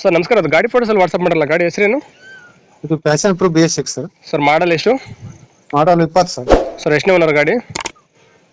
Sir ನಮಸ್ಕಾರ. ಅದು ಗಾಡಿ ಫೋಟೋಸಲ್ಲಿ ವಾಟ್ಸಪ್ ಮಾಡಲ್ಲ. ಗಾಡಿ ಹೆಸರೇನು? ಇದು Passion Pro B S six sir sir model ಎಷ್ಟು? ಮಾಡಲ್ ಇಪ್ಪತ್ತು ಸರ್ ಸರ್ ಎಷ್ಟನೇ ಓನರ್ ಗಾಡಿ?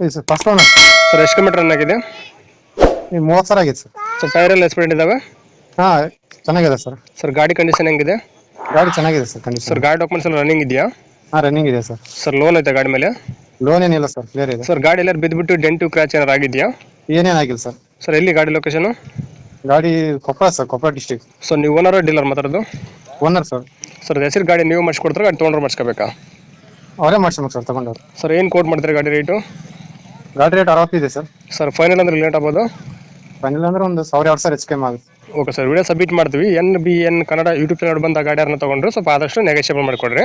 ಇದು ಸರ್ ಫಸ್ಟ್ ಓನರ್ ಸರ್ ಎಷ್ಟು ಕಿಲೋಮೀಟರ್ ರನ್ ಆಗಿದೆ? ಈಗ ಮೂವತ್ತು ಸಾವಿರ ಆಗಿದೆ ಸರ್ ಸರ್ ಟೈರ್ ಎಲ್ಲ ಎಕ್ಸ್ಪೆಂಡ್ ಇದಾವೆ? ಹಾಂ ಚೆನ್ನಾಗಿದೆ ಸರ್ ಸರ್ ಗಾಡಿ ಕಂಡೀಷನ್ ಹೆಂಗಿದೆ? ಗಾಡಿ ಚೆನ್ನಾಗಿದೆ ಸರ್ ಕಂಡೀಷನ್ ಸರ್ ಗಾಡಿ ಡಾಕ್ಯುಮೆಂಟ್ಸ್ ಎಲ್ಲ ರನ್ನಿಂಗ್ ಇದೆಯಾ? ಹಾಂ ರನ್ನಿಂಗ್ ಇದೆ ಸರ್ ಸರ್ ಲೋನ್ ಐತೆ ಗಾಡಿ ಮೇಲೆ? ಲೋನ್ ಏನಿಲ್ಲ ಸರ್ ಕ್ಲಿಯರ್ ಇದೆ. ಸರ್ ಗಾಡಿ ಎಲ್ಲ ಬಿದ್ದುಬಿಟ್ಟು ಡೆಂಟು ಕ್ರ್ಯಾಚ್ ಏನಾರು ಆಗಿದೆಯಾ? ಏನೇನಾಗಿಲ್ಲ ಸರ್ ಸರ್ ಎಲ್ಲಿ ಗಾಡಿ ಲೊಕೇಶನು ಗಾಡಿ Koppal sir Koppal district so ನೀವು ಓನರ್ ಡೀಲರ್ ಮಾತಾಡೋದು? ಓನರ್ ಸರ್ ಸರ್ ಹೆಸರು ಗಾಡಿ ನೀವು ಮಾಡಿಸ್ಕೊಡ್ತಾರೆ ಗಾಡಿ ತೊಗೊಂಡ್ರೆ ಮಾಡಿಸ್ಕೋಬೇಕಾ? ಅವರೇ ಮಾಡ್ಸ್ಬೇಕು ಸರ್ ತಗೊಂಡವ್ರು. ಸರ್ ಏನು ಕೋಟ್ ಮಾಡ್ತಾರೆ ಗಾಡಿ ರೇಟು ಗಾಡಿ ರೇಟ್ ಅರವತ್ತಿದೆ ಸರ್ ಸರ್ ಫೈನಲ್ ಅಂದ್ರೆ ಲೇಟ್ ಆಗ್ಬೋದು? ಫೈನಲ್ ಅಂದ್ರೆ ಒಂದು ಸಾವಿರ ಎರಡು ಸಾವಿರ ಹೆಚ್ಚು ಕಮ್ಮಿ ಆಗುತ್ತೆ. ಓಕೆ ಸರ್ ವಿಡಿಯೋ ಸಬ್ಮಿಟ್ ಮಾಡ್ತೀವಿ. N B N Kannada YouTube channel ಬಂದ ಗಾಡಿಯಾರನ್ನ ತೊಗೊಂಡ್ರೆ ಸ್ವಲ್ಪ ಆದಷ್ಟು ನೆಗೋಷಿಯೇಬಲ್ ಮಾಡಿಕೊಡ್ರಿ.